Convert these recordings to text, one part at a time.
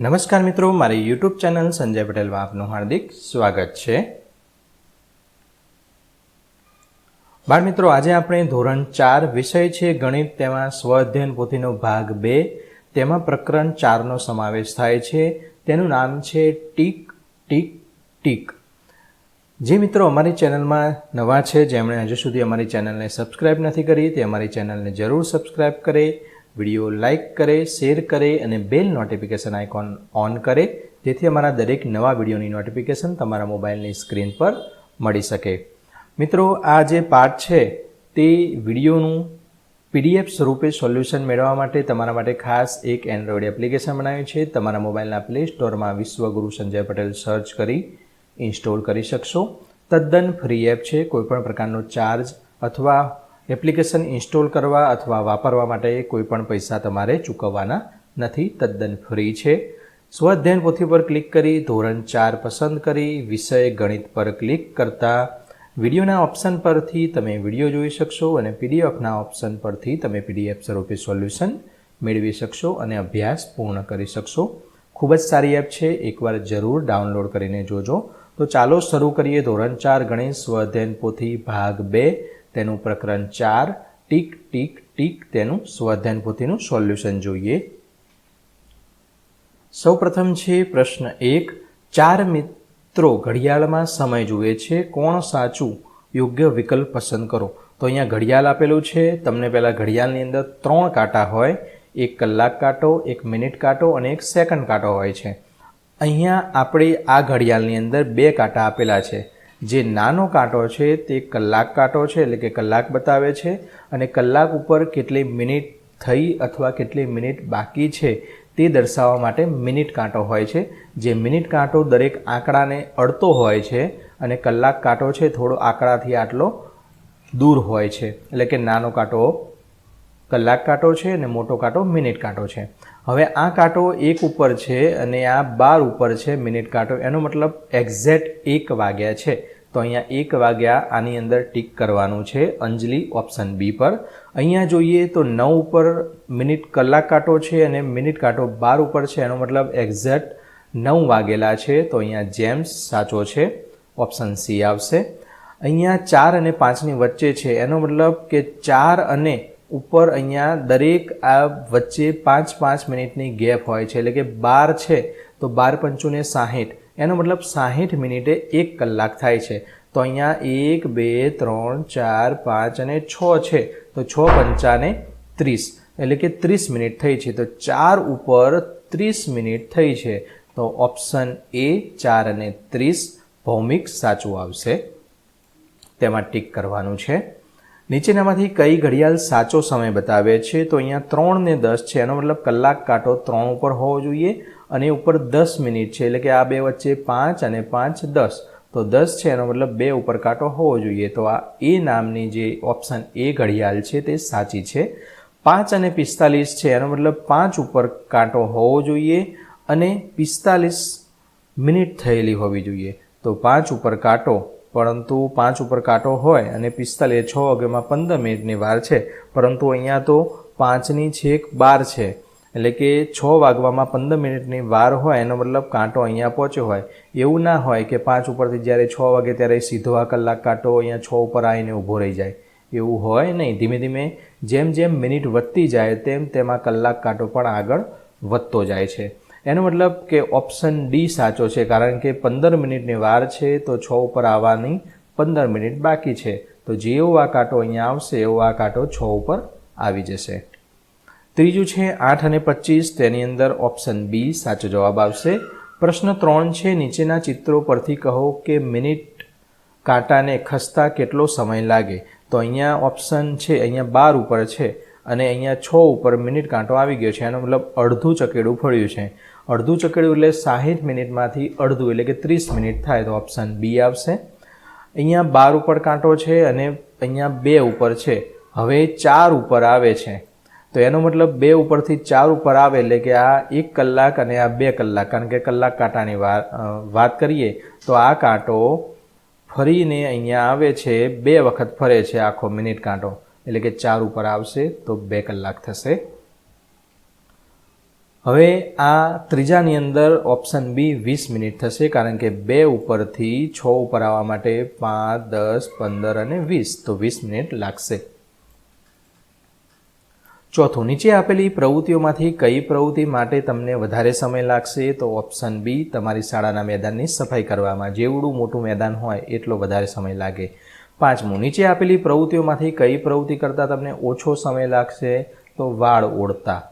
નમસ્કાર મિત્રો, મારી યુટ્યુબ ચેનલ સંજય પટેલમાં આપનું હાર્દિક સ્વાગત છે. બાળ મિત્રો, આજે આપણે ધોરણ ચાર વિષય છે ગણિત. તેમાં સ્વઅધ્યયન પોથીનો ભાગ બે. તેમાં પ્રકરણ ચારનો સમાવેશ થાય છે. તેનું નામ છે ટીક ટીક ટીક. જે મિત્રો અમારી ચેનલમાં નવા છે, જેમણે હજુ સુધી અમારી ચેનલને સબસ્ક્રાઇબ નથી કરી, તે અમારી ચેનલને જરૂર સબસ્ક્રાઇબ કરે. વીડિયો લાઇક કરે, શેર કરે અને બેલ નોટિફિકેશન આઇકોન ઓન કરે, જેથી અમારા દરેક નવા વિડીયોની નોટિફિકેશન તમારા મોબાઈલની સ્ક્રીન પર મળી શકે. મિત્રો, આ જે પાઠ છે, તે વિડીયોનું પીડીએફ સ્વરૂપે સોલ્યુશન મેળવવા માટે તમારા માટે ખાસ એક એન્ડ્રોઈડ એપ્લિકેશન બનાવ્યું છે. તમારા મોબાઈલના પ્લે સ્ટોરમાં વિશ્વગુરુ સંજય પટેલ સર્ચ કરી, ઇન્સ્ટોલ કરી શકશો. તદ્દન ફ્રી એપ છે, કોઈપણ પ્રકારનો ચાર્જ અથવા એપ્લિકેશન ઇન્સ્ટોલ કરવા અથવા વાપરવા માટે કોઈપણ પૈસા તમારે ચૂકવવાના નથી. તદ્દન ફ્રી છે. સ્વાધ્યાયન પોથી પર ક્લિક કરી, ધોરણ ચાર પસંદ કરી, વિષય ગણિત પર ક્લિક કરતા વિડીયોના ઓપ્શન પરથી તમે વીડિયો જોઈ શકશો અને પીડીએફના ઓપ્શન પરથી તમે પીડીએફ સ્વરૂપે સોલ્યુશન મેળવી શકશો અને અભ્યાસ પૂર્ણ કરી શકશો. ખૂબ જ સારી એપ છે. એકવાર જરૂર ડાઉનલોડ કરીને જોજો. તો ચાલો શરૂ કરીએ ધોરણ ચાર ગણિત સ્વાધ્યાયન પોથી ભાગ બે. તેનું પ્રકરણ ચાર, ટીક ટીક ટીક, તેનું સ્વાધ્યાન પોથીનું સોલ્યુશન જોઈએ. સૌપ્રથમ છે પ્રશ્ન એક, ચાર મિત્રો ઘડિયાળમાં સમય જુએ છે, કોણ સાચું યોગ્ય વિકલ્પ પસંદ કરો? તો અહીંયા ઘડિયાળ આપેલું છે, તમને પહેલાં ઘડિયાળની અંદર ત્રણ કાંટા હોય, એક કલાક કાંટો, એક મિનિટ કાંટો અને એક સેકન્ડ કાંટો હોય છે. અહીંયા આપણે આ ઘડિયાળની અંદર બે કાંટા આપેલા છે. જે નાનો કાંટો છે તે કલાક કાંટો છે, એટલે કે કલાક બતાવે છે, અને કલાક ઉપર કેટલી મિનિટ થઈ અથવા કેટલી મિનિટ બાકી છે તે દર્શાવવા માટે મિનિટ કાંટો હોય છે. જે મિનિટ કાંટો દરેક આંકડાને અડતો હોય છે અને કલાક કાંટો છે થોડો આંકડાથી આટલો દૂર હોય છે. એટલે કે નાનો કાંટો કલાક કાંટો છે અને મોટો કાંટો મિનિટ કાંટો છે. હવે આ કાંટો એક ઉપર છે અને આ બાર ઉપર છે મિનિટ કાંટો. એનો મતલબ એક્ઝેક્ટ એક વાગ્યા છે. તો અહીંયા એક વાગ્યા આની અંદર ટીક કરવાનું છે. અંજલિ ઓપ્શન બી પર. અહીંયા જોઈએ તો નવ ઉપર મિનિટ કલાક કાંટો છે અને મિનિટ કાંટો બાર ઉપર છે. એનો મતલબ એક્ઝેક્ટ નવ વાગેલા છે. તો અહીંયા જેમ્સ સાચો છે. ઓપ્શન સી આવશે. અહીંયા ચાર અને પાંચની વચ્ચે છે. એનો મતલબ કે ચાર અને ઉપર અહીંયા દરેક આ વચ્ચે પાંચ પાંચ મિનિટની ગેપ હોય છે. એટલે કે બાર છે, તો બાર પંચુને સાહીઠ. એનો મતલબ સાહીઠ મિનિટે એક કલાક થાય છે. તો અહીંયા એક, બે, ત્રણ, ચાર, પાંચ અને છ છે. તો છ પંચાને ત્રીસ. એટલે કે ત્રીસ મિનિટ થઈ છે. તો ચાર ઉપર ત્રીસ મિનિટ થઈ છે. તો ઓપ્શન એ ચાર અને ત્રીસ ભૌમિક સાચું આવશે. તેમાં ટીક કરવાનું છે. નીચેનામાંથી કઈ ઘડિયાળ સાચો સમય બતાવે છે? તો અહીંયા ત્રણ ને દસ છે. એનો મતલબ કલાક કાંટો ત્રણ ઉપર હોવો જોઈએ. અને ઉપર દસ મિનિટ છે. એટલે કે આ બે વચ્ચે પાંચ અને પાંચ દસ. તો દસ છે એનો મતલબ બે ઉપર કાંટો હોવો જોઈએ. તો આ એ નામની જે ઓપ્શન એ ઘડિયાળ છે તે સાચી છે. પાંચ અને પિસ્તાલીસ છે એનો મતલબ પાંચ ઉપર કાંટો હોવો જોઈએ અને પિસ્તાલીસ મિનિટ થયેલી હોવી જોઈએ. તો પાંચ ઉપર કાંટો, પરંતુ પાંચ ઉપર કાંટો હોય અને પિસ્તાલીસ છ વાગ્યામાં પંદર મિનિટની વાર છે. પરંતુ અહીંયા તો પાંચની છેક બાર છે. એટલે કે છ વાગવામાં પંદર મિનિટની વાર હોય, એનો મતલબ કાંટો અહીંયા પહોંચ્યો હોય. એવું ના હોય કે પાંચ ઉપરથી જ્યારે છ વાગે ત્યારે સીધો આ કલાક કાંટો અહીંયા છ ઉપર આવીને ઊભો રહી જાય. એવું હોય નહીં. ધીમે ધીમે જેમ જેમ મિનિટ વધતી જાય, તેમ તેમાં કલાક કાંટો પણ આગળ વધતો જાય છે. એનો મતલબ કે ઓપ્શન ડી સાચો છે, કારણ કે પંદર મિનિટની વાર છે તો છ ઉપર આવવાની પંદર મિનિટ બાકી છે. તો જેવો આ કાંટો અહીંયા આવશે, એવો આ કાંટો છ ઉપર આવી જશે. ત્રીજું છે આઠ અને પચીસ, તેની અંદર ઓપ્શન બી સાચો જવાબ આવશે. પ્રશ્ન ત્રણ છે, નીચેના ચિત્રો પરથી કહો કે મિનિટ કાંટાને ખસતા કેટલો સમય લાગે? તો અહીંયા ઓપ્શન છે, અહીંયા બાર ઉપર છે અને અહીંયા છ ઉપર મિનિટ કાંટો આવી ગયો છે. એનો મતલબ અડધું ચકેડું ફળ્યું છે. અડધું ચકેડું એટલે સાહીઠ મિનિટમાંથી અડધું, એટલે કે ત્રીસ મિનિટ થાય તો ઓપ્શન બી આવશે. અહીંયા બાર ઉપર કાંટો છે અને અહીંયા બે ઉપર છે. હવે ચાર ઉપર આવે છે. તો એનો મતલબ બે ઉપરથી ચાર ઉપર આવે એટલે કે આ એક કલાક અને આ બે કલાક. કારણ કે કલાક કાંટાની વાત કરીએ તો આ કાંટો ફરીને અહીંયા આવે છે, બે વખત ફરે છે આખો મિનિટ કાંટો. એટલે કે ચાર ઉપર આવશે તો બે કલાક થશે. હવે આ ત્રીજાની અંદર ઓપ્શન બી વીસ મિનિટ થશે, કારણ કે બે ઉપરથી છ ઉપર આવવા માટે પાંચ, દસ, પંદર અને વીસ. તો વીસ મિનિટ લાગશે. ચોથું, નીચે આપેલી પ્રવૃત્તિઓમાંથી કઈ પ્રવૃત્તિ માટે તમને વધારે સમય લાગશે? તો ઓપ્શન બી, તમારી શાળાના મેદાનની સફાઈ કરવામાં. જેવડું મોટું મેદાન હોય, એટલો વધારે સમય લાગે. પાંચમું, નીચે આપેલી પ્રવૃત્તિઓમાંથી કઈ પ્રવૃત્તિ કરતાં તમને ઓછો સમય લાગશે? તો વાળ ઓળતા.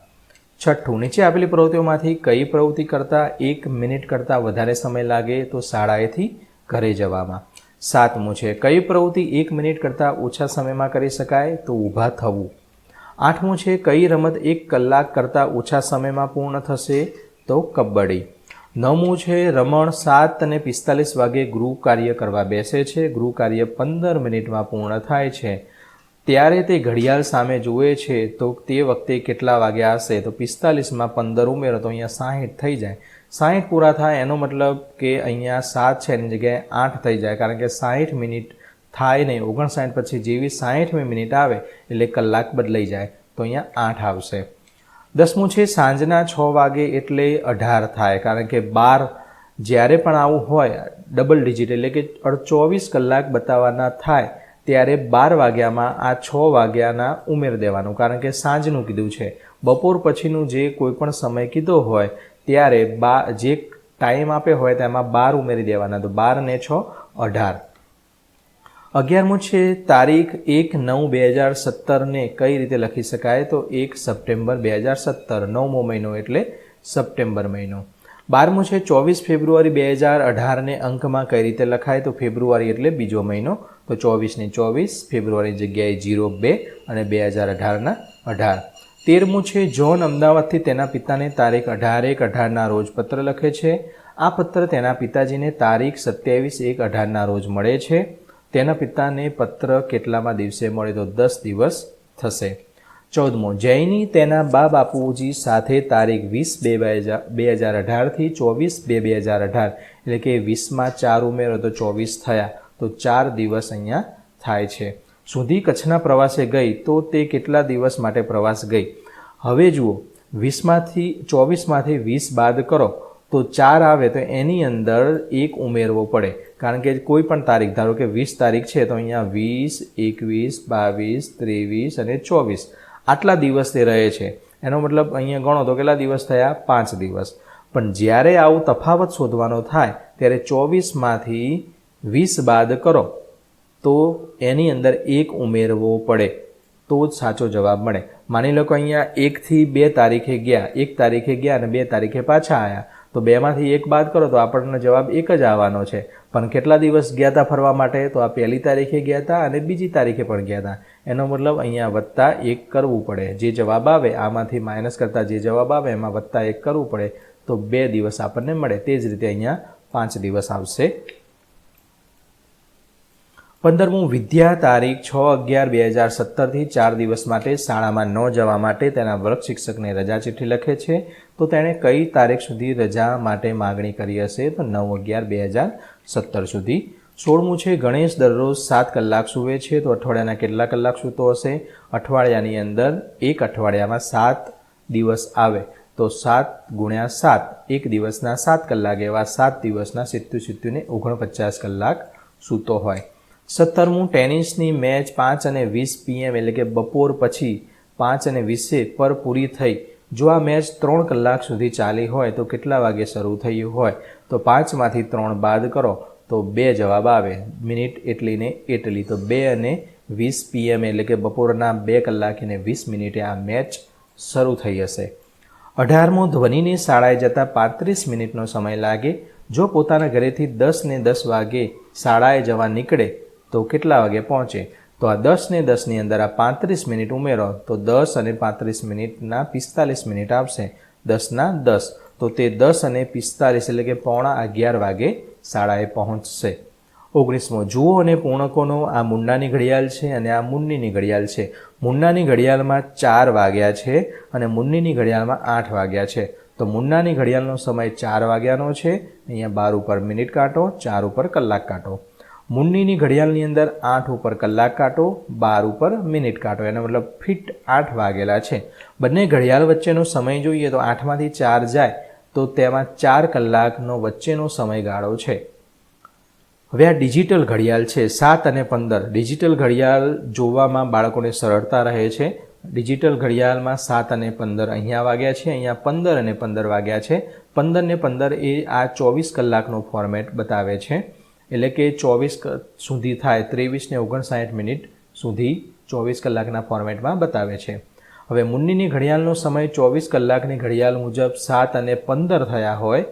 છઠ્ઠું, નીચે આપેલી પ્રવૃત્તિઓમાંથી કઈ પ્રવૃત્તિ કરતાં એક મિનિટ કરતાં વધારે સમય લાગે? તો શાળાએથી ઘરે જવામાં. સાતમું છે, કઈ પ્રવૃત્તિ એક મિનિટ કરતાં ઓછા સમયમાં કરી શકાય? તો ઊભા થવું. આઠમું છે, કઈ રમત એક કલાક કરતાં ઓછા સમયમાં પૂર્ણ થશે તો કબડ્ડી. નવમું છે, રમણ સાત અને પિસ્તાલીસ વાગે ગૃહ કાર્ય કરવા બેસે છે. ગૃહ કાર્ય પંદર મિનિટમાં પૂર્ણ થાય છે. ત્યારે તે ઘડિયાળ સામે જુએ છે તો તે વખતે કેટલા વાગ્યા હશે તો પિસ્તાલીસમાં પંદર ઉમેરો તો અહીંયા સાહીઠ થઈ જાય. સાહીઠ પૂરા થાય એનો મતલબ કે અહીંયા સાત છે, એની જગ્યાએ આઠ થઈ જાય. કારણ કે સાહીઠ મિનિટ થાય નહીં. ઓગણસાઠ પછી જેવી સાહીઠમી મિનિટ આવે, એટલે કલાક બદલાઈ જાય. તો અહીંયા આઠ આવશે. દસમું છે, સાંજના છ વાગે એટલે અઢાર થાય. કારણ કે બાર જ્યારે પણ આવું હોય ડબલ ડિજિટ એટલે કે ચોવીસ કલાક બતાવવાના થાય, ત્યારે બાર વાગ્યામાં આ છ વાગ્યાના ઉમેર દેવાનું. કારણ કે સાંજનું કીધું છે. બપોર પછીનું જે કોઈ પણ સમય કીધો હોય, ત્યારે બા, જે ટાઈમ આપે હોય, તેમાં બાર ઉમેરી દેવાના. તો બાર ને છ, અઢાર. અગિયારમું છે, તારીખ એક નવ બે હજાર સત્તરને કઈ રીતે લખી શકાય? તો એક સપ્ટેમ્બર બે હજાર સત્તર નવમો મહિનો એટલે સપ્ટેમ્બર મહિનો. બારમું છે, ચોવીસ ફેબ્રુઆરી બે હજાર અઢારને અંકમાં કઈ રીતે લખાય? તો ફેબ્રુઆરી એટલે બીજો મહિનો. તો ચોવીસને ચોવીસ, ફેબ્રુઆરી જગ્યાએ જીરો બે અને બે હજાર અઢારના અઢાર. તેરમું છે જોન અમદાવાદથી તેના પિતાને તારીખ અઢાર એક અઢારના રોજ પત્ર લખે છે. આ પત્ર તેના પિતાજીને તારીખ સત્યાવીસ એક અઢારના રોજ મળે છે. તેના પિતાને પત્ર કેટલામાં દિવસે મળે તો દસ દિવસ થશે. ચૌદમો, જૈની તેના બા બાપુજી સાથે તારીખ વીસ બે હજાર બે હજાર અઢારથી ચોવીસ બે બે હજાર અઢાર, એટલે કે વીસમાં ચાર ઉમેરો તો ચોવીસ થયા, તો ચાર દિવસ અહીંયા થાય છે. સુધી કચ્છના પ્રવાસે ગઈ તો તે કેટલા દિવસ માટે પ્રવાસ ગઈ? હવે જુઓ, વીસમાંથી, ચોવીસમાંથી વીસ બાદ કરો. તો ચાર આવે તો એની અંદર એક ઉમેરવો પડે. કારણ કે કોઈ પણ તારીખ, ધારો કે વીસ તારીખ છે, તો અહીંયા વીસ, એકવીસ, બાવીસ, ત્રેવીસ અને ચોવીસ આટલા દિવસ તે રહે છે. એનો મતલબ અહીંયા ગણો તો કેટલા દિવસ થયા? પાંચ દિવસ. પણ જ્યારે આવું તફાવત શોધવાનો થાય, ત્યારે ચોવીસમાંથી વીસ બાદ કરો. તો એની અંદર એક ઉમેરવો પડે. તો જ સાચો જવાબ મળે. માની લો કે અહીંયા એકથી બે તારીખે ગયા, એક તારીખે ગયા અને બે તારીખે પાછા આવ્યા તો બેમાંથી એક બાદ કરો તો આપણને જવાબ એક જ આવવાનો છે. પણ કેટલા દિવસ ગયા હતા ફરવા માટે? તો આ પહેલી તારીખે ગયા હતા અને બીજી તારીખે પણ ગયા હતા એનો મતલબ અહીંયા વત્તા એક કરવું પડે. જે જવાબ આવે, આમાંથી માઇનસ કરતાં જે જવાબ આવે, એમાં વત્તા એક કરવું પડે. તો બે દિવસ આપણને મળે. તે જ રીતે અહીંયા પાંચ દિવસ આવશે. પંદરમું વિદ્યા તારીખ છ અગિયાર બે હજાર સત્તરથી ચાર દિવસ માટે શાળામાં ન જવા માટે તેના વર્ગ શિક્ષકને રજા ચિઠ્ઠી લખે છે. તો તેણે કઈ તારીખ સુધી રજા માટે માગણી કરી હશે? તો નવ અગિયાર બે હજાર સત્તર સુધી. સોળમું છે, ગણેશ દરરોજ સાત કલાક સૂવે છે. તો અઠવાડિયાના કેટલા કલાક સૂતો હશે? અઠવાડિયાની અંદર એક અઠવાડિયામાં સાત દિવસ આવે. તો સાત ગુણ્યા સાત, એક દિવસના સાત કલાક એવા સાત દિવસના સિત્તુ સિત્તુને ઓગણપચાસ કલાક સૂતો હોય. સત્તરમું ટેનિસની મેચ પાંચ અને વીસ પીએમ એટલે કે બપોર પછી પાંચ અને વીસે પર પૂરી થઈ. જો આ મેચ ત્રણ કલાક સુધી ચાલી હોય તો કેટલા વાગે શરૂ થયું હોય? તો પાંચમાંથી ત્રણ બાદ કરો તો બે જવાબ આવે. મિનિટ એટલી ને એટલી. તો બે અને વીસ પીએમ એટલે કે બપોરના બે કલાક અને વીસ મિનિટે આ મેચ શરૂ થઈ હશે. અઢારમો ધ્વનિની શાળાએ જતાં પાંત્રીસ મિનિટનો સમય લાગે. જો પોતાના ઘરેથી દસ ને દસ વાગે શાળાએ જવા નીકળે તો કેટલા વાગે પહોંચે? તો આ દસ ને દસની અંદર આ પાંત્રીસ મિનિટ ઉમેરો. તો દસ અને પાંત્રીસ મિનિટના પિસ્તાલીસ મિનિટ આવશે. દસના દસ. તો તે દસ અને પિસ્તાલીસ એટલે કે પોણા અગિયાર વાગે શાળાએ પહોંચશે. ઓગણીસમો, જુઓ અને પૂર્ણકોનો આ મુન્નાની ઘડિયાળ છે અને આ મુન્નીની ઘડિયાળ છે. મુન્નાની ઘડિયાળમાં ચાર વાગ્યા છે અને મુન્નીની ઘડિયાળમાં આઠ વાગ્યા છે. તો મુન્નાની ઘડિયાળનો સમય ચાર વાગ્યાનો છે. અહીંયા બાર ઉપર મિનિટ કાંટો, ચાર ઉપર કલાક કાંટો. મુન્નીની ઘડિયાળની અંદર આઠ ઉપર કલાક કાંટો, બાર ઉપર મિનિટ કાંટો, એનો મતલબ ફિટ આઠ વાગેલા છે. બંને ઘડિયાળ વચ્ચેનો સમય જોઈએ તો આઠમાંથી ચાર જાય તો તેમાં ચાર કલાકનો વચ્ચેનો સમયગાળો છે. હવે આ ડિજિટલ ઘડિયાળ છે, સાત અને પંદર. ડિજિટલ ઘડિયાળ જોવામાં બાળકોને સરળતા રહે છે. ડિજિટલ ઘડિયાળમાં સાત અને પંદર અહીંયા વાગ્યા છે, અહીંયા પંદર અને પંદર વાગ્યા છે. પંદર ને પંદર એ આ ચોવીસ કલાકનો ફોર્મેટ બતાવે છે. એટલે કે ચોવીસ સુધી થાય ત્રેવીસને ઓગણસાઠ મિનિટ સુધી ચોવીસ કલાકના ફોર્મેટમાં બતાવે છે. હવે મુન્નીની ઘડિયાળનો સમય ચોવીસ કલાકની ઘડિયાળ મુજબ સાત અને પંદર થયા હોય,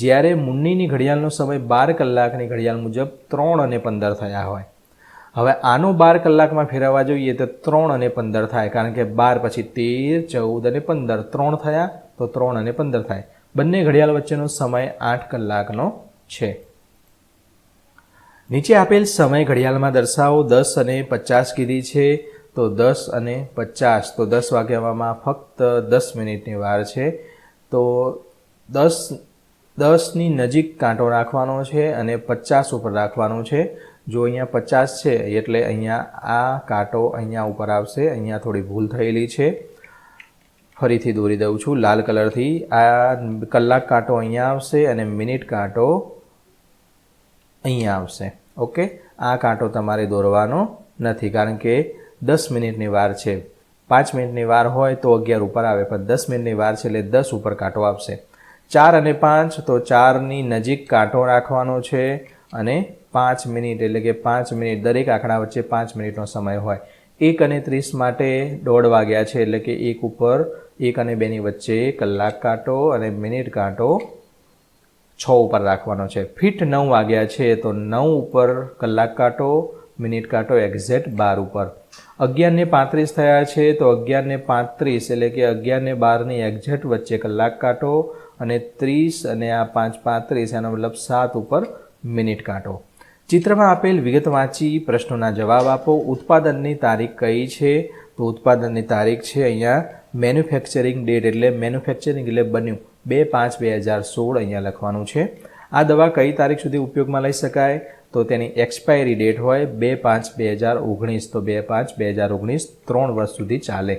જ્યારે મુન્નીની ઘડિયાળનો સમય બાર કલાકની ઘડિયાળ મુજબ ત્રણ અને પંદર થયા હોય. હવે આનો બાર કલાકમાં ફેરવવા જોઈએ તો ત્રણ અને પંદર થાય, કારણ કે બાર પછી તેર, ચૌદ અને પંદર ત્રણ થયા તો ત્રણ અને પંદર થાય. બંને ઘડિયાળ વચ્ચેનો સમય આઠ કલાકનો છે. નીચે આપેલ સમય ઘડિયાળમાં દર્શાવો દસ અને પચાસ કીધી છે, તો દસ અને પચાસ. તો દસ વાગ્યામાં ફક્ત દસ મિનિટની વાર છે. તો દસ, દસની નજીક કાંટો રાખવાનો છે અને પચાસ ઉપર રાખવાનો છે. જો અહીંયા પચાસ છે, એટલે અહીંયા આ કાંટો અહીંયા ઉપર આવશે. અહીંયા થોડી ભૂલ થયેલી છે. ફરીથી દોરી દઉં છું. લાલ કલરથી આ કલાક કાંટો અહીંયા આવશે અને મિનિટ કાંટો અહીંયા આવશે. ઓકે? આ કાંટો તમારે દોરવાનો નથી, કારણ કે દસ મિનિટની વાર છે. પાંચ મિનિટની વાર હોય તો અગિયાર ઉપર આવે, પણ દસ મિનિટની વાર છે એટલે દસ ઉપર કાંટો આવશે ચાર અને પાંચ, તો ચારની નજીક કાંટો રાખવાનો છે અને પાંચ મિનિટ, એટલે કે પાંચ મિનિટ, દરેક આંકડા વચ્ચે પાંચ મિનિટનો સમય હોય. એક અને ત્રીસ માટે દોઢ વાગ્યા છે, એટલે કે એક ઉપર એક અને બેની વચ્ચે કલાક કાંટો અને મિનિટ કાંટો છ ઉપર રાખવાનો છે. ફિટ નવ વાગ્યા છે તો નવ ઉપર કલાક કાંટો, મિનિટ કાંટો એક્ઝેક્ટ બાર ઉપર. અગિયારને પાંત્રીસ થયા છે તો અગિયારને પાંત્રીસ એટલે કે અગિયારને બારની એક્ઝેક્ટ વચ્ચે કલાક કાંટો અને ત્રીસ અને આ પાંચ પાંત્રીસ એનો મતલબ સાત ઉપર મિનિટ કાંટો. ચિત્રમાં આપેલ વિગત વાંચી પ્રશ્નોના જવાબ આપો. ઉત્પાદનની તારીખ કઈ છે? તો ઉત્પાદનની તારીખ છે અહીંયા મેન્યુફેક્ચરિંગ ડેટ એટલે મેન્યુફેક્ચરિંગ એટલે બન્યું. બે પાંચ બે હજાર સોળ અહીંયા લખવાનું છે. આ દવા કઈ તારીખ સુધી ઉપયોગમાં લઈ શકાય? તો તેની એક્સપાયરી ડેટ હોય બે પાંચ બે હજાર ઓગણીસ. તો બે પાંચ બે હજાર ઓગણીસ ત્રણ વર્ષ સુધી ચાલે.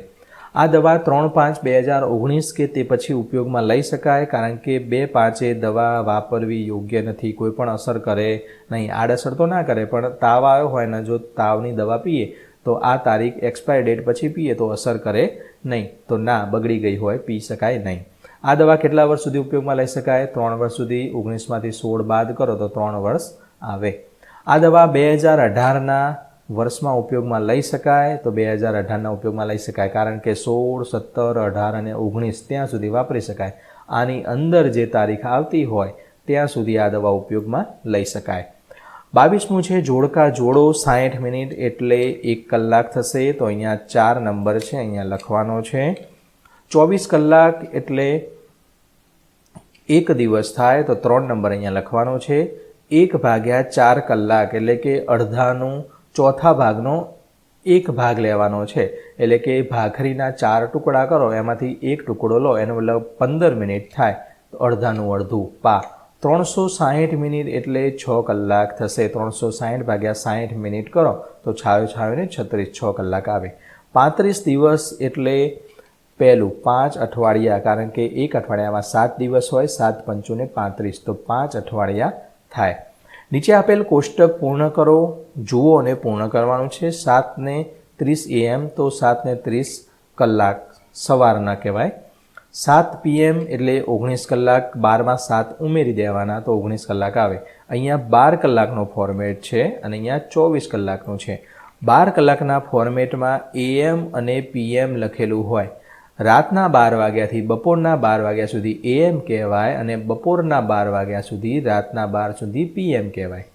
આ દવા ત્રણ પાંચ બે હજાર ઓગણીસ કે તે પછી ઉપયોગમાં લઈ શકાય? કારણ કે બે પાંચે દવા વાપરવી યોગ્ય નથી, કોઈ પણ અસર કરે નહીં, આડઅસર તો ના કરે, પણ તાવ આવ્યો હોય ને જો તાવની દવા પીએ, તો આ તારીખ એક્સપાયર ડેટ પછી પીએ તો અસર કરે નહીં. તો ના, બગડી ગઈ હોય, પી શકાય નહીં. આ દવા કેટલા વર્ષ સુધી ઉપયોગમાં લઈ શકાય? ત્રણ વર્ષ સુધી, ઓગણીસમાંથી સોળ બાદ કરો તો ત્રણ વર્ષ આવે. આ દવા બે હજાર અઢારના વર્ષમાં ઉપયોગમાં લઈ શકાય? તો બે હજાર અઢારના ઉપયોગમાં લઈ શકાય. કારણ કે સોળ, સત્તર, અઢાર અને ઓગણીસ ત્યાં સુધી વાપરી શકાય. આની અંદર જે તારીખ આવતી હોય, ત્યાં સુધી આ દવા ઉપયોગમાં લઈ શકાય. બાવીસમું છે, જોડકા જોડો સાઠ મિનિટ એટલે એક કલાક થશે. તો અહીંયા ચાર નંબર છે, અહીંયા લખવાનો છે. ચોવીસ કલાક એટલે એક દિવસ થાય તો ત્રણ નંબર અહીંયા લખવાનો છે. એક ભાગ્યા ચાર કલાક, એટલે કે અડધાનું ચોથા ભાગનો એક ભાગ લેવાનો છે. એટલે કે ભાખરીના ચાર ટુકડા કરો, એમાંથી એક ટુકડો લો, એનો મતલબ પંદર મિનિટ થાય. તો અડધાનું અડધું પા ત્રણસો સાહીઠ મિનિટ એટલે છ કલાક થશે. ત્રણસો સાહીઠ ભાગ્યા સાહીઠ મિનિટ કરો, તો છાયો છાયો ને છત્રીસ, છ કલાક આવે. પાંત્રીસ દિવસ એટલે પહેલું પાંચ અઠવાડિયા, કારણ કે એક અઠવાડિયામાં સાત દિવસ હોય, સાત પંચોને પાંત્રીસ. તો પાંચ અઠવાડિયા થાય. નીચે આપેલ કોષ્ટક પૂર્ણ કરો, જુઓ અને પૂર્ણ કરવાનું છે. સાતને ત્રીસ એએમ તો સાતને ત્રીસ કલાક સવારના કહેવાય. સાત પીએમ એટલે ઓગણીસ કલાક, બારમાં સાત ઉમેરી દેવાના, તો ઓગણીસ કલાક આવે. અહીંયા બાર કલાકનો ફોર્મેટ છે અને અહીંયા ચોવીસ કલાકનું છે. બાર કલાકના ફોર્મેટમાં એએમ અને પીએમ લખેલું હોય. રાતના બાર વાગ્યાથી બપોરના બાર વાગ્યા સુધી એએમ કહેવાય અને બપોરના બાર વાગ્યા સુધી રાતના બાર સુધી પીએમ કહેવાય.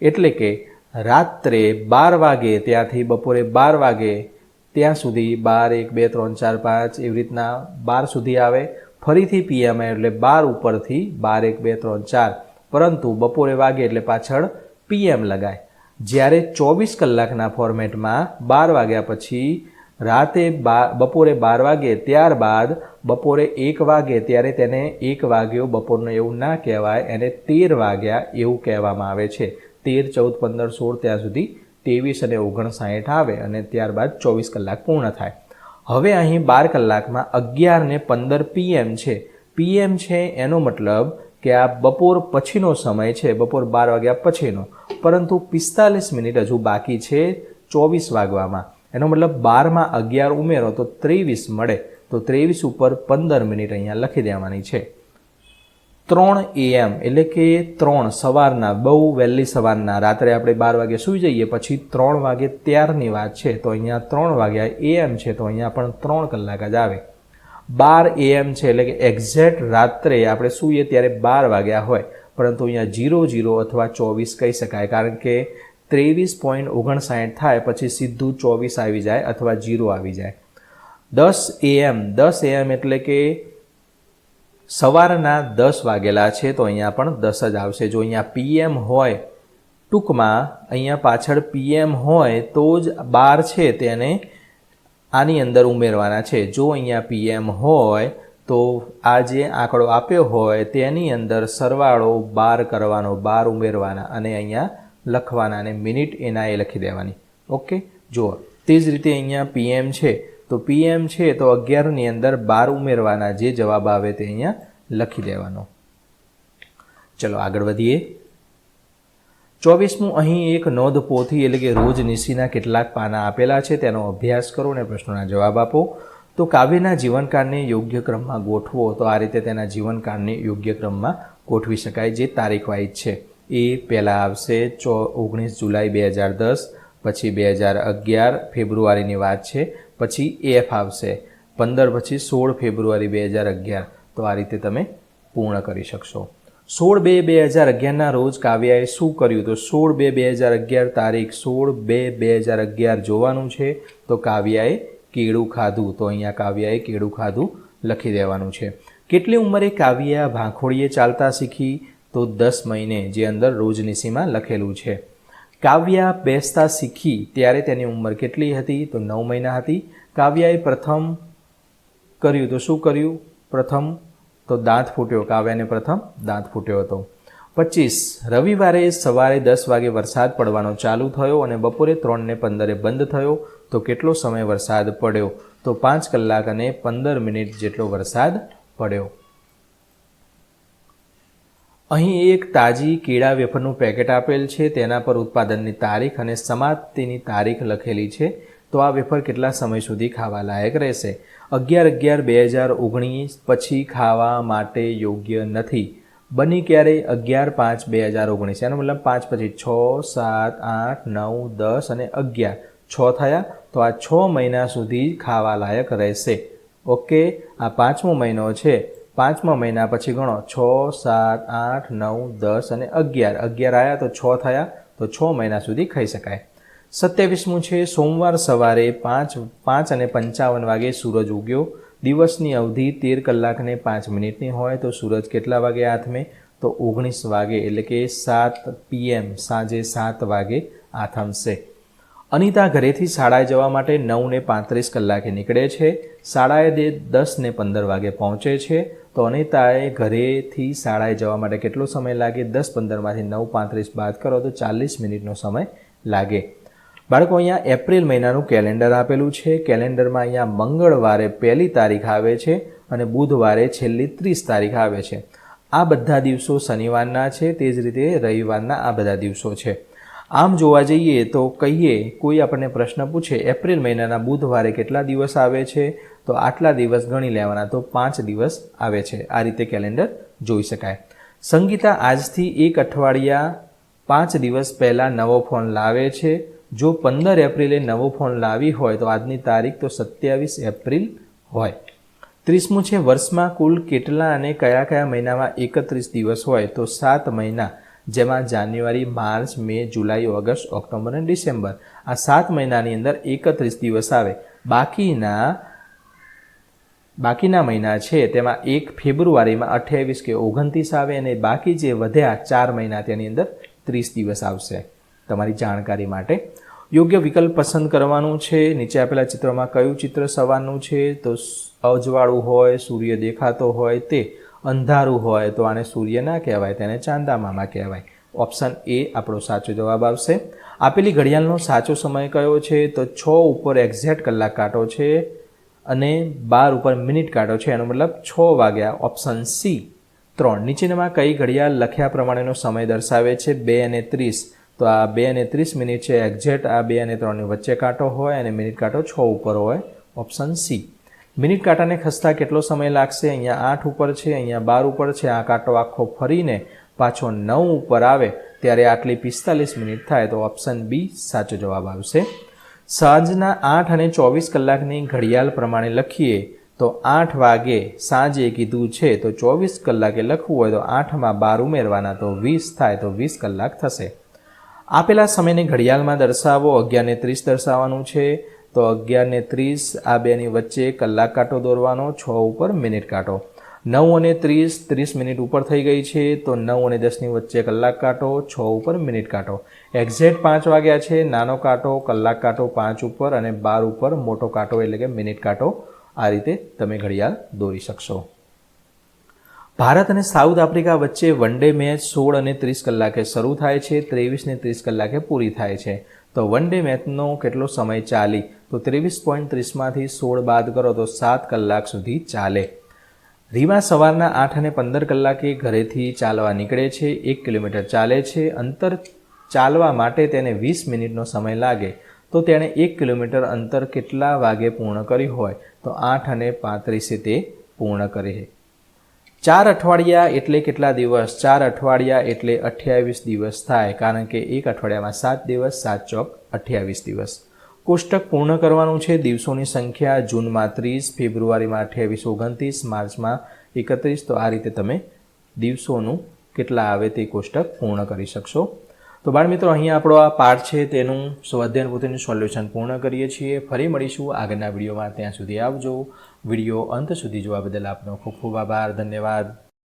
એટલે કે રાત્રે બાર વાગે ત્યાંથી બપોરે બાર વાગે ત્યાં સુધી બાર, એક, બે, ત્રણ, ચાર, પાંચ એવી રીતના બાર સુધી આવે. ફરીથી પીએમ એટલે બાર ઉપરથી બાર, એક, બે, ત્રણ, ચાર. પરંતુ બપોરે વાગે એટલે પાછળ પીએમ લગાય. જ્યારે ચોવીસ કલાકના ફોર્મેટમાં બાર વાગ્યા પછી રાતે બા, બપોરે બાર વાગે ત્યારબાદ બપોરે એક વાગે ત્યારે તેને એક વાગ્યો બપોરનો એવું ના કહેવાય, એને તેર વાગ્યા એવું કહેવામાં આવે છે. તેર, ચૌદ, પંદર, સોળ ત્યાં સુધી ત્રેવીસ અને ઓગણસાઠ આવે અને ત્યારબાદ ચોવીસ કલાક પૂર્ણ થાય. હવે અહીં બાર કલાકમાં અગિયાર ને પંદર પીએમ છે. પીએમ છે એનો મતલબ કે આ બપોર પછીનો સમય છે, બપોર બાર વાગ્યા પછીનો. પરંતુ પિસ્તાલીસ મિનિટ હજુ બાકી છે ચોવીસ વાગવામાં. એનો મતલબ બારમાં અગિયાર ઉમેરો તો ત્રેવીસ મળે. તો ત્રેવીસ ઉપર પંદર મિનિટ અહીંયા લખી દેવાની છે. ત્રણ એએમ એટલે કે ત્રણ સવારના, બહુ વહેલી સવારના. રાત્રે આપણે બાર વાગે સૂઈ જઈએ પછી ત્રણ વાગે ત્યારની વાત છે. તો અહીંયા ત્રણ વાગ્યા એએમ છે, તો અહીંયા પણ ત્રણ કલાક જ આવે. બાર એએમ છે એટલે કે એક્ઝેક્ટ રાત્રે આપણે સૂઈએ ત્યારે બાર વાગ્યા હોય. પરંતુ અહીંયા જીરો જીરો અથવા ચોવીસ કહી શકાય. કારણ કે ત્રેવીસ પોઈન્ટ ઓગણસાઠ થાય, પછી સીધું ચોવીસ આવી જાય અથવા જીરો આવી જાય. દસ એએમ દસ એએમ એટલે કે સવારના દસ વાગેલા છે, તો અહીંયા પણ દસ જ આવશે. જો અહીંયા પીએમ હોય, ટૂંકમાં અહીંયા પાછળ પીએમ હોય, તો જ બાર છે તેને આની અંદર ઉમેરવાના છે. જો અહીંયા પીએમ હોય, તો આ જે આંકડો આપ્યો હોય, તેની અંદર સરવાળો બાર કરવાનો, બાર ઉમેરવાના અને અહીંયા લખવાના અને મિનિટ એના એ લખી દેવાની. ઓકે? જુઓ, તે જ રીતે અહીંયા પીએમ છે. તો પીએમ છે તો અગિયારની અંદર બાર ઉમેરવાના જે જવાબ આવે તે અહીંયા લખી દેવાનો. ચલો, આગળ વધીએ. ચોવીસમું, અહીં એક નોંધ પોથી એટલે કે રોજ નિશીના કેટલાક પાના આપેલા છે. તેનો અભ્યાસ કરો અને પ્રશ્નોના જવાબ આપો. તો કાવ્યના જીવનકાળને યોગ્ય ક્રમમાં ગોઠવો તો આ રીતે તેના જીવનકાળને યોગ્ય ક્રમમાં ગોઠવી શકાય, જે તારીખ વાઇઝ છે. એ પહેલાં આવશે ચો, ઓગણીસ જુલાઈ બે હજાર દસ, પછી બે હજાર અગિયાર ફેબ્રુઆરીની વાત છે, પછી એફ આવશે, પંદર પછી સોળ ફેબ્રુઆરી બે હજાર અગિયાર. તો આ રીતે તમે પૂર્ણ કરી શકશો. સોળ બે બે હજાર અગિયારના રોજ કાવ્યાએ શું કર્યું? તો સોળ બે બે હજાર અગિયાર તારીખ સોળ બે બે હજાર અગિયાર જોવાનું છે, તો કાવ્યાએ કેળું ખાધું. તો અહીંયા કાવ્યાએ કેળું ખાધું લખી દેવાનું છે. કેટલી ઉંમરે કાવ્યા ભાંખોળીએ ચાલતા શીખી? તો દસ મહિને જે અંદર રોજનીસીમાં લખેલું છે. કાવ્યા બેસતા શીખી ત્યારે તેની ઉંમર કેટલી હતી? તો નવ મહિના હતી. કાવ્યાએ પ્રથમ કર્યું તો શું કર્યું? પ્રથમ તો દાંત ફૂટ્યો. કાવ્યાને પ્રથમ દાંત ફૂટ્યો હતો. પચીસ. રવિવારે સવારે દસ વાગે વરસાદ પડવાનો ચાલુ થયો અને બપોરે ત્રણને પંદરે બંધ થયો. તો કેટલો સમય વરસાદ પડ્યો? તો પાંચ કલાક અને પંદર મિનિટ જેટલો વરસાદ પડ્યો. અહીં એક તાજી કેળા વેફરનું પેકેટ આપેલ છે, તેના પર ઉત્પાદનની તારીખ અને સમાપ્તિની તારીખ લખેલી છે, તો આ વેફર કેટલા સમય સુધી ખાવા લાયક રહેશે? અગિયાર અગિયાર બે હજાર ઓગણીસ પછી ખાવા માટે યોગ્ય નથી. બની ક્યારે? અગિયાર પાંચ બે હજાર ઓગણીસ. એનો મતલબ પાંચ પછી છ, સાત, આઠ, નવ, દસ અને અગિયાર. છ થયા, તો આ છ મહિના સુધી ખાવા લાયક રહેશે. ઓકે, આ પાંચમો મહિનો છે. પાંચમા મહિના પછી ગણો, છ, સાત, આઠ, નવ, દસ અને અગિયાર. અગિયાર આવ્યા તો છ થયા, તો છ મહિના સુધી ખાઈ શકાય. સત્યાવીસમું છે, સોમવાર સવારે પાંચ પાંચ અને પંચાવન વાગે સૂરજ ઉગ્યો. દિવસની અવધિ તેર કલાકને પાંચ મિનિટની હોય તો સૂરજ કેટલા વાગે આથમે? તો ઓગણીસ વાગે, એટલે કે સાત પીએમ સાંજે સાત વાગે આથમશે. અનિતા ઘરેથી શાળાએ જવા માટે નવ ને પાંત્રીસ કલાકે નીકળે છે. શાળાએ દે દસ ને પંદર વાગે પહોંચે છે. તો અનિતાએ ઘરેથી શાળાએ જવા માટે કેટલો સમય લાગે? દસ પંદરમાંથી નવ પાંત્રીસ બાદ કરો તો ચાલીસ મિનિટનો સમય લાગે. બાળકો, અહીંયા એપ્રિલ મહિનાનું કેલેન્ડર આપેલું છે. કેલેન્ડરમાં અહીંયા મંગળવારે પહેલી તારીખ આવે છે અને બુધવારે છેલ્લી ત્રીસ તારીખ આવે છે. આ બધા દિવસો શનિવારના છે. તે જ રીતે રવિવારના આ બધા દિવસો છે. આમ જોવા જઈએ તો કહીએ, કોઈ આપણને પ્રશ્ન પૂછે, એપ્રિલ મહિનાના બુધવારે કેટલા દિવસ આવે છે? તો આટલા દિવસ ગણી લેવાના તો પાંચ દિવસ આવે છે. આ રીતે કેલેન્ડર જોઈ શકાય. સંગીતા આજથી એક અઠવાડિયા પાંચ દિવસ પહેલાં નવો ફોન લાવે છે. જો પંદર એપ્રિલે નવો ફોન લાવી હોય તો આજની તારીખ તો સત્યાવીસ એપ્રિલ હોય. ત્રીસમું છે, વર્ષમાં કુલ કેટલા અને કયા કયા મહિનામાં એકત્રીસ દિવસ હોય? તો સાત મહિના, જેમાં January, March, May, July, August, October અને ડિસેમ્બર. આ સાત મહિનાની અંદર એકત્રીસ દિવસ આવે. બાકીના બાકીના મહિના છે, તેમાં એક ફેબ્રુઆરીમાં અઠ્યાવીસ કે ઓગણત્રીસ આવે અને બાકી જે વધ્યા ચાર મહિના તેની અંદર ત્રીસ દિવસ આવશે. તમારી જાણકારી માટે યોગ્ય વિકલ્પ પસંદ કરવાનું છે. નીચે આપેલા ચિત્રમાં કયું ચિત્ર સવારનું છે? તો અજવાળું હોય, સૂર્ય દેખાતો હોય, તે અંધારું હોય, તો આને સૂર્ય ના કહેવાય, તેને ચાંદામામા કહેવાય. ઓપ્શન એ આપણો સાચો જવાબ આવશે. આપેલી ઘડિયાળનો સાચો સમય કયો છે? તો છ ઉપર એક્ઝેક્ટ કલાક કાંટો છે. અને બાર ઉપર મિનિટ કાંટો છે. એનો મતલબ છ વાગ્યા ઓપ્શન સી ત્રણ. નીચેનામાં કઈ ઘડિયાળ લખ્યા પ્રમાણેનો સમય દર્શાવે છે? બે અને ત્રીસ. તો આ બે અને ત્રીસ મિનિટ છે એક્ઝેક્ટ આ બે અને ત્રણની વચ્ચે કાંટો હોય અને મિનિટ કાંટો છ ઉપર હોય ઓપ્શન સી મિનિટ કાંટાને ખસતા કેટલો સમય લાગશે? અહીંયા આઠ ઉપર છે, અહીંયા બાર ઉપર છે. આ કાંટો આખો ફરીને પાછો નવ ઉપર આવે, ત્યારે આટલી પિસ્તાલીસ મિનિટ થાય તો ઓપ્શન બી સાચો જવાબ આવશે. સાંજના આઠ અને ચોવીસ કલાકની ઘડિયાળ પ્રમાણે લખીએ, તો આઠ વાગે સાંજે કીધું છે, તો ચોવીસ કલાકે લખવું હોય તો આઠમાં બાર ઉમેરવાના, તો વીસ થાય, તો વીસ કલાક થશે. આપેલા સમયને ઘડિયાળમાં દર્શાવો અગિયારને ત્રીસ દર્શાવવાનું છે, તો અગિયારને ત્રીસ આ બેની વચ્ચે કલાક કાંટો દોરવાનો, છ ઉપર મિનિટ કાંટો. નવ અને ત્રીસ ત્રીસ મિનિટ ઉપર થઈ ગઈ છે, તો નવ અને દસની વચ્ચે કલાક કાંટો, છ ઉપર મિનિટ કાંટો. એક્ઝેક્ટ પાંચ વાગ્યા છે, નાનો કાંટો, કલાક કાંટો પાંચ ઉપર અને બાર ઉપર મોટો કાંટો એટલે કે મિનિટ કાંટો. આ રીતે તમે ઘડિયાળ દોરી શકશો. ભારત અને સાઉથ આફ્રિકા વચ્ચે વન ડે મેચ સોળ અને ત્રીસ કલાકે શરૂ થાય છે, ત્રેવીસ ને ત્રીસ કલાકે પૂરી થાય છે. તો વન ડે મેચનો કેટલો સમય ચાલી? તો ત્રેવીસ પોઈન્ટ ત્રીસમાંથી સોળ બાદ કરો તો સાત કલાક સુધી ચાલે. રીમા સવારના આઠ અને પંદર કલાકે ઘરેથી ચાલવા નીકળે છે, એક કિલોમીટર ચાલે છે. અંતર ચાલવા માટે તેને વીસ મિનિટનો સમય લાગે. તો તેણે એક કિલોમીટર અંતર કેટલા વાગે પૂર્ણ કર્યું હોય? તો આઠ અને પાંત્રીસે તે પૂર્ણ કરે. છે ચાર અઠવાડિયા એટલે કેટલા દિવસ? ચાર અઠવાડિયા એટલે અઠ્યાવીસ દિવસ થાય, કારણ કે એક અઠવાડિયામાં સાત દિવસ, સાત ચોક અઠ્યાવીસ દિવસ. કોષ્ટક પૂર્ણ કરવાનું છે. દિવસોની સંખ્યા જૂનમાં ત્રીસ, ફેબ્રુઆરીમાં અઠ્યાવીસ, ઓગણત્રીસ, માર્ચમાં એકત્રીસ. તો આ રીતે તમે દિવસોનું કેટલા આવે તે કોષ્ટક પૂર્ણ કરી શકશો. તો બાળ મિત્રો, અહીંયા આપણો આ પાઠ છે. તેનું સ્વાધ્યાયન પોતેનું સોલ્યુશન પૂર્ણ કરીએ છીએ. ફરી મળીશું આગળના વિડીયોમાં. ત્યાં સુધી આવજો. વીડિયો અંત સુધી જોવા બદલ આપનો ખૂબ ખૂબ આભાર. ધન્યવાદ.